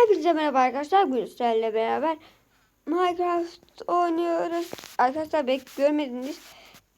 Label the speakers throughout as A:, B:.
A: Hepinize merhaba arkadaşlar. Gülsel'le beraber Minecraft oynuyoruz. Arkadaşlar belki görmediniz.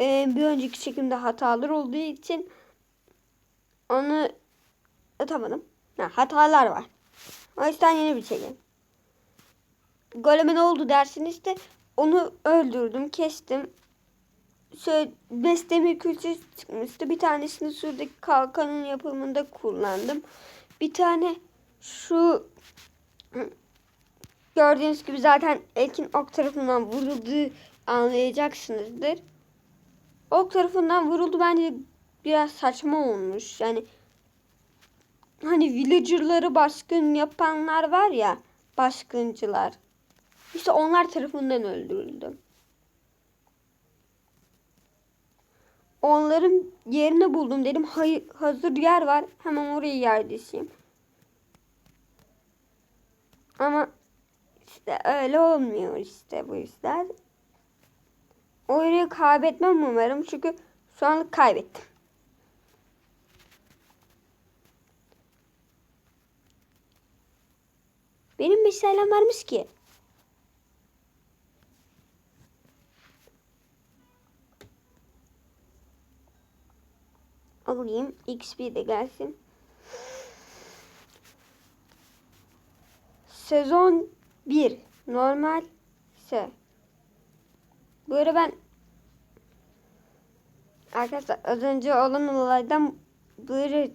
A: Ee, bir önceki çekimde hatalar olduğu için onu atamadım. Ha, hatalar var. O yüzden yeni bir çekim. Goleme ne oldu dersiniz de onu öldürdüm, kestim. Şöyle beş demir külçe çıkmıştı. Bir tanesini şuradaki kalkanın yapımında kullandım. Bir tane şu gördüğünüz gibi zaten Ekin ok tarafından vurulduğu anlayacaksınızdır. Ok tarafından vuruldu bence biraz saçma olmuş. Yani hani villagerları baskın yapanlar var ya baskıncılar. İşte onlar tarafından öldürüldü. Onların yerini buldum dedim. Hayır, hazır yer var. Hemen oraya yerleşeyim. Ama işte öyle olmuyor işte bu işler. Oyunu kaybetmem umarım çünkü şu anlık kaybettim. Benim bir selam varmış ki. Alayım. XP de gelsin. Sezon 1 normal ise böyle ben arkadaşlar az önce olan olaydan böyle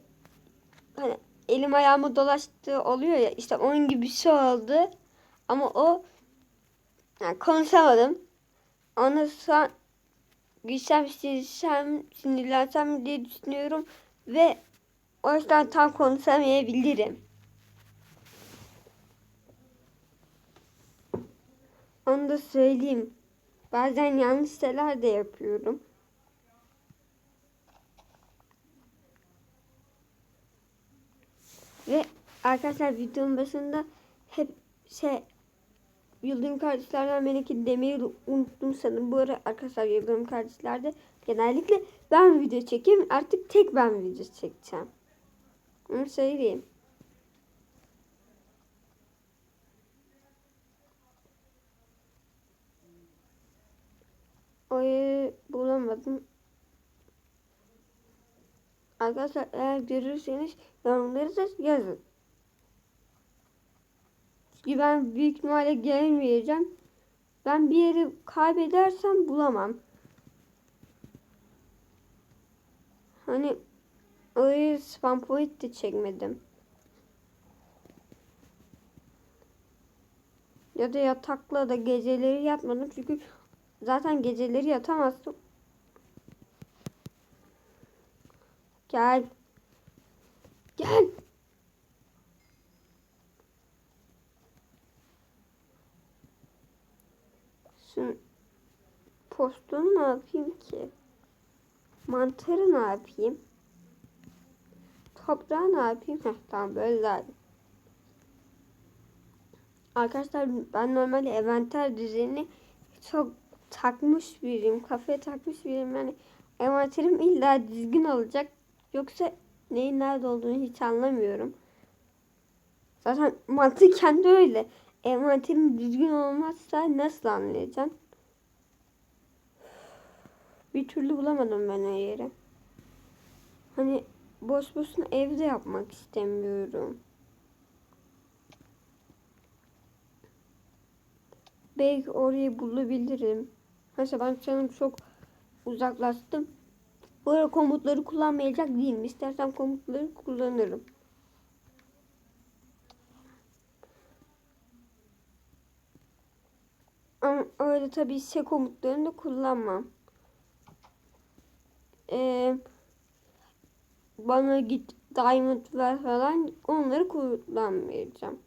A: hani elim ayağımı dolaştığı oluyor ya işte onun gibi bir şey oldu. Ama o yani konuşamadım. Onu an gitsem sinirlensem, sinirlensem diye düşünüyorum ve o yüzden tam konuşamayabilirim. Onu da söyleyeyim. Bazen yanlış şeyler de yapıyorum. Ve arkadaşlar videonun başında hep şey Yıldırım kardeşlerden Melek'i demeyi unuttum sanırım. Bu ara arkadaşlar Yıldırım kardeşlerde genellikle ben video çekeyim. Artık tek ben video çekeceğim. Onu söyleyeyim. Oyu bulamadım. Arkadaşlar eğer görürseniz yorumları da yazın. Çünkü ben büyük ihtimalle gelmeyeceğim. Ben bir yeri kaybedersem bulamam. Hani orayı spam point de çekmedim. Ya da yatakla da geceleri yatmadım çünkü zaten geceleri yatamazdım. Gel. Gel. Şimdi postunu ne yapayım ki? Mantarı ne yapayım? Toprağı ne yapayım? Heh, tamam böyle iyi. Arkadaşlar ben normalde envanter düzeni çok takmış biriyim. Kafaya takmış biriyim. Yani envanterim illa düzgün olacak. Yoksa neyin nerede olduğunu hiç anlamıyorum. Zaten mantıken de öyle. Envanterim düzgün olmazsa nasıl anlayacağım? Bir türlü bulamadım ben o yeri. Hani boş boşuna evde yapmak istemiyorum. Belki orayı bulabilirim. Mesela ben canım çok uzaklaştım. Böyle komutları kullanmayacak değilim. İstersen komutları kullanırım. Ama öyle tabii şey komutlarını da kullanmam. Ee, bana git diamond ver falan onları kullanmayacağım.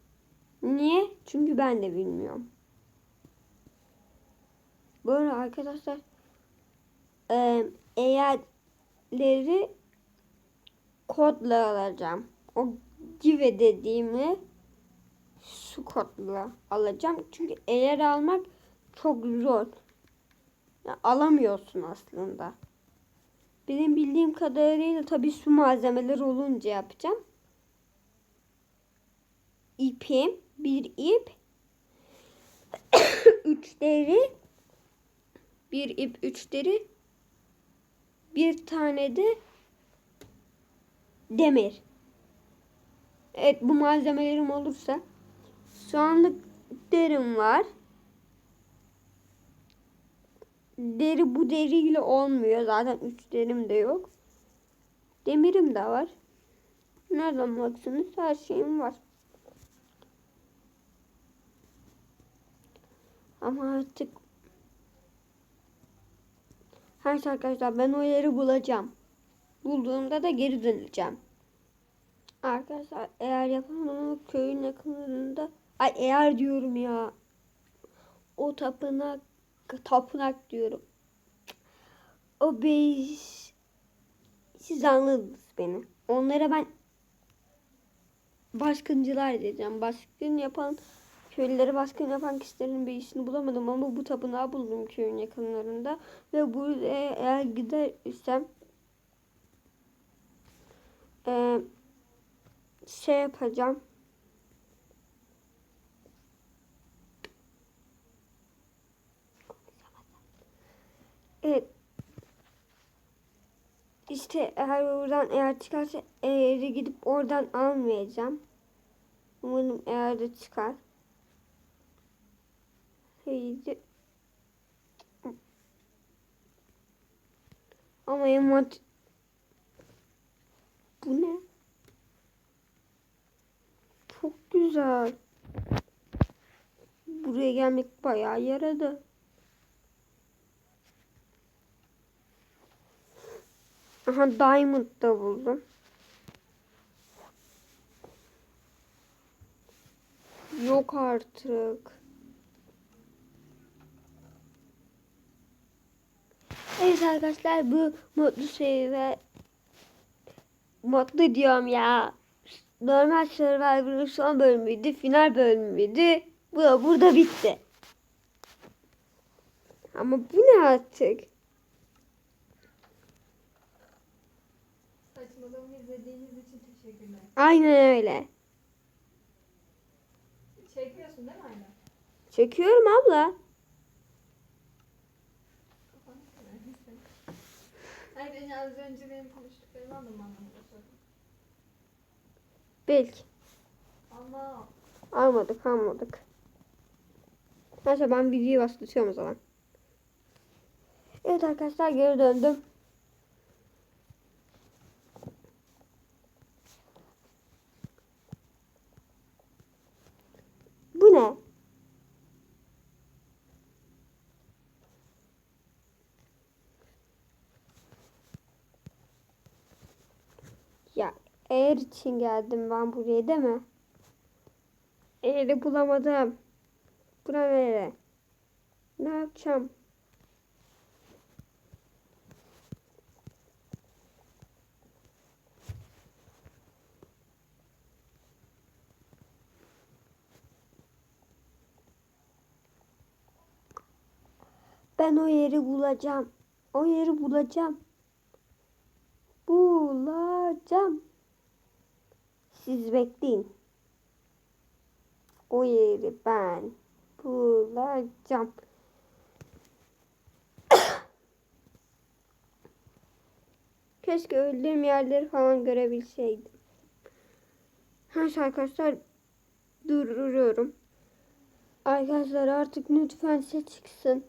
A: Niye? Çünkü ben de bilmiyorum. Böyle arkadaşlar e, eğerleri kodla alacağım. O give dediğimi şu kodla alacağım. Çünkü eğer almak çok zor. Yani alamıyorsun aslında. Benim bildiğim kadarıyla tabii su malzemeler olunca yapacağım. İpim bir ip, üç deri, bir ip, üç deri, bir tane de demir. Evet bu malzemelerim olursa şu anlık derim var. Deri bu deriyle olmuyor. Zaten üç derim de yok. Demirim de var. Nereden baksanız her şeyim var. Ama artık her arkadaşlar ben o yeri bulacağım. Bulduğumda da geri döneceğim. Arkadaşlar eğer yapamam köyün yakınlarında ay eğer diyorum ya o tapınak tapınak diyorum. O beş siz anladınız beni. Onlara ben baskıncılar diyeceğim. Baskın yapan köylere baskın yapan kişilerin bir işini bulamadım ama bu tapınağı buldum köyün yakınlarında ve buraya eğer gidersem eee şey yapacağım. Evet. İşte eğer oradan eğer çıkarsa eğer gidip oradan almayacağım. Umarım eğer de çıkar. Haydi. Ama emot bu ne? Çok güzel. Buraya gelmek bayağı yaradı. Aha Diamond da buldum. Yok artık. Evet arkadaşlar bu mutlu seri mutlu diyorum ya. Normal Survivor'ın son bölümüydü. Final bölümüydü. Bu da burada bitti. Ama bu ne artık?
B: Saçmalığımı izlediğiniz için teşekkürler.
A: Aynen öyle.
B: Çekiyorsun değil mi hala?
A: Çekiyorum abla.
B: Beni az önce benim konuştuklarımı anlamı anlamında sordum.
A: Belki.
B: Ama
A: Almadık almadık. Neyse ben videoyu başlatıyorum o zaman. Evet arkadaşlar geri döndüm. Bu ne? Ya eğer için geldim ben buraya değil mi? Eğri bulamadım. Bura nere? Ne yapacağım? Ben o yeri bulacağım. O yeri bulacağım. Bulacağım. Siz bekleyin. O yeri ben bulacağım. Keşke öldüğüm yerleri falan görebilseydim. Her arkadaşlar durduruyorum. Arkadaşlar artık lütfen ses çıksın.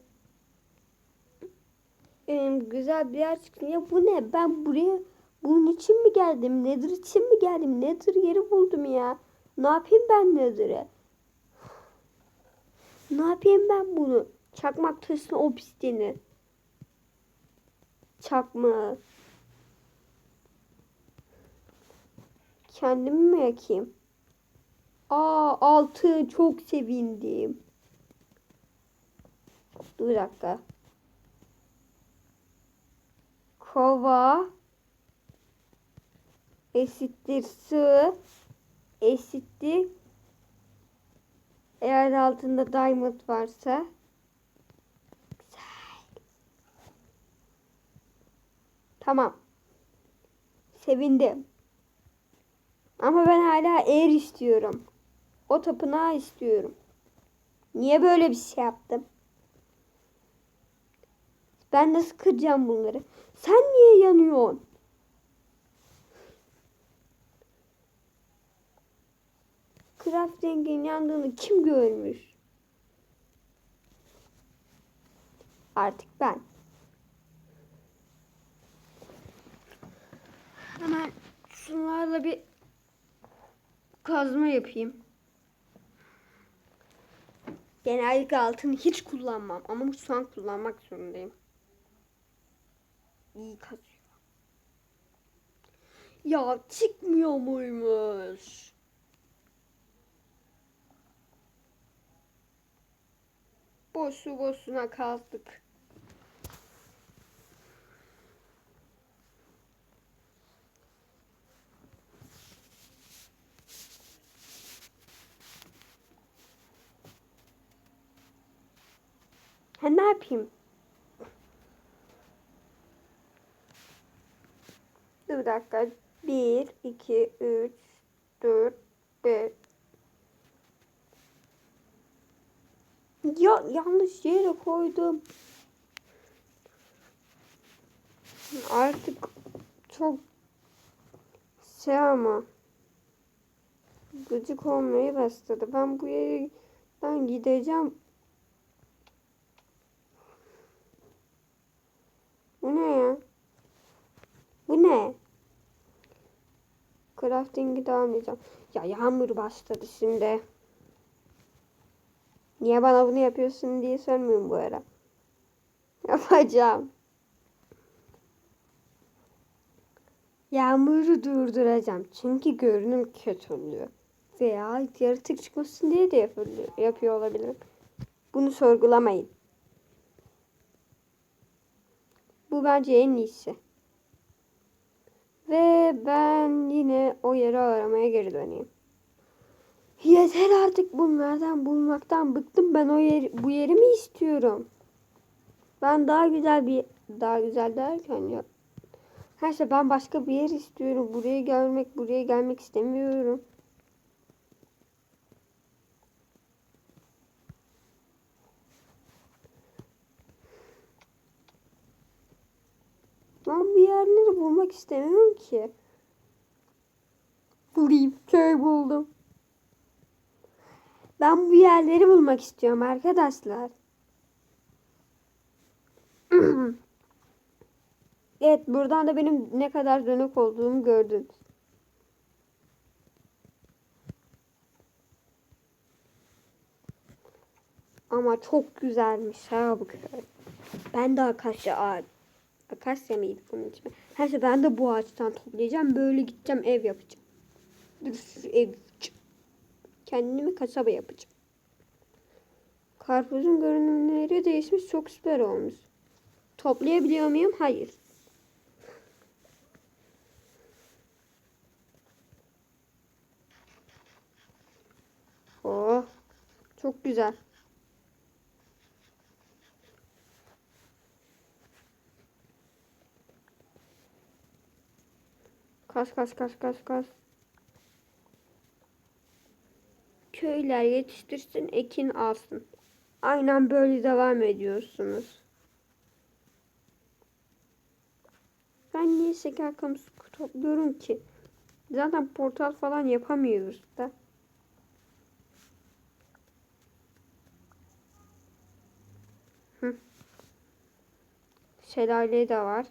A: Ee, güzel bir yer çıksın. Ya bu ne? Ben buraya bunun için mi geldim? Nedir için mi geldim? Nedir yeri buldum ya. Ne yapayım ben Nether'e? Ne yapayım ben bunu? Çakmak taşına obsidiyeni. Çakma. Kendimi mi yakayım? Aa altı çok sevindim. Dur dakika. Kova eşittir su eşittir eğer altında diamond varsa güzel. Tamam. Sevindim. Ama ben hala eğer istiyorum. O tapınağı istiyorum. Niye böyle bir şey yaptım? Ben nasıl kıracağım bunları? Sen niye yanıyorsun? Crafting'in yandığını kim görmüş? Artık ben. Hemen şunlarla bir kazma yapayım. Genellikle altını hiç kullanmam ama şu an kullanmak zorundayım. İyi kazıyor. Ya çıkmıyor muymuş? Boşu boşuna kazdık. Ha ne yapayım? Dur bir dakika. 1, 2, 3, 4, 5. Ya yanlış yere koydum. Artık çok şey ama gıcık olmaya başladı. Ben bu yerden gideceğim. Bu ne ya? Bu ne? Crafting'i devam edeceğim. Ya yağmur başladı şimdi. Niye bana bunu yapıyorsun diye sormuyorum bu ara. Yapacağım. Yağmuru durduracağım. Çünkü görünüm kötü oluyor. Veya yaratık çıkmasın diye de yapıyor, yapıyor olabilirim. Bunu sorgulamayın. Bu bence en iyisi. Ve ben yine o yeri aramaya geri döneyim. Yeter artık bunlardan bulmaktan bıktım. Ben o yer, bu yeri mi istiyorum? Ben daha güzel bir daha güzel derken ya. Her şey ben başka bir yer istiyorum. Buraya gelmek, buraya gelmek istemiyorum. Ben bir yerleri bulmak istemiyorum ki. Bulayım. Köy buldum. Ben bu yerleri bulmak istiyorum arkadaşlar. evet buradan da benim ne kadar dönük olduğumu gördünüz. Ama çok güzelmiş ha bu köy. Ben de akasya ağacı. Akasya mıydı bunun için? Her şey ben de bu ağaçtan toplayacağım. Böyle gideceğim ev yapacağım. Sürü ev Kendime kasaba yapacağım. Karpuzun görünümleri değişmiş. Çok süper olmuş. Toplayabiliyor muyum? Hayır. Oh. Çok güzel. Kas kas kas kas kas. Köyler yetiştirsin, ekin alsın. Aynen böyle devam ediyorsunuz. Ben niye şeker kamışı topluyorum ki? Zaten portal falan yapamıyoruz da. Şelale de var.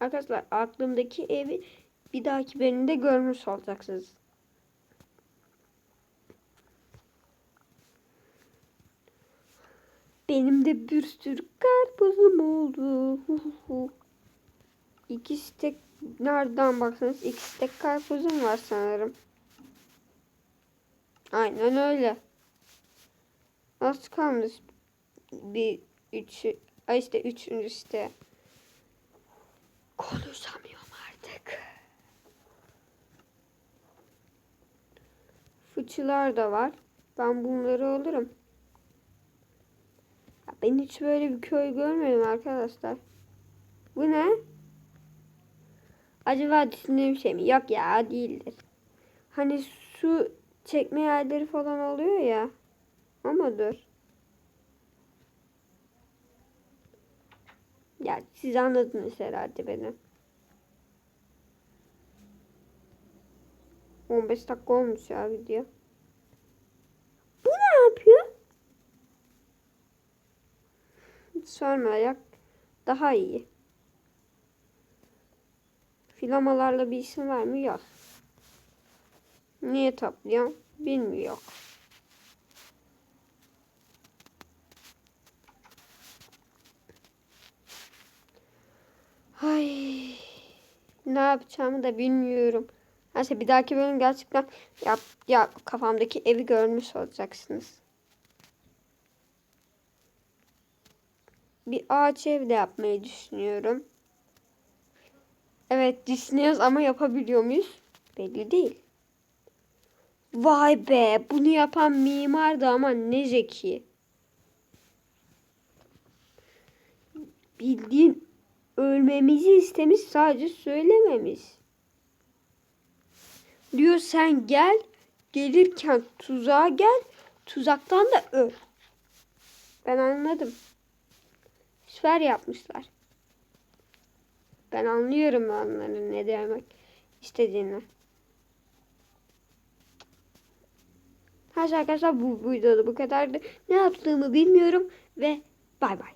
A: Arkadaşlar aklımdaki evi bir dahaki bölümde görmüş olacaksınız. Benim de bir sürü karpuzum oldu. Hu hu hu. İki stek nereden baksanız iki stek karpuzum var sanırım. Aynen öyle. Az kalmış. Bir üçü. Ay işte üçüncü işte. Konuşamıyorum artık. Fıçılar da var. Ben bunları alırım. Ben hiç böyle bir köy görmedim arkadaşlar. Bu ne? Acaba düşündüğüm şey mi? Yok ya değildir. Hani su çekme yerleri falan oluyor ya. Ama dur. Ya siz anladınız herhalde beni. 15 dakika olmuş ya video. Bu ne yapıyor? Hiç sorma ayak daha iyi. Filamalarla bir işin var mı? Yok. Niye topluyorum? Bilmiyor. Ay, ne yapacağımı da bilmiyorum. Neyse bir dahaki bölüm gerçekten ya, ya kafamdaki evi görmüş olacaksınız. Bir ağaç ev de yapmayı düşünüyorum. Evet düşünüyoruz ama yapabiliyor muyuz? Belli değil. Vay be bunu yapan mimar da ama ne zeki. Bildiğin ölmemizi istemiş sadece söylememiş. Diyor sen gel gelirken tuzağa gel tuzaktan da öl. Ben anladım. Süper yapmışlar. Ben anlıyorum onların ne demek istediğini. Her şey arkadaşlar bu videoda bu kadardı. Ne yaptığımı bilmiyorum ve bay bay.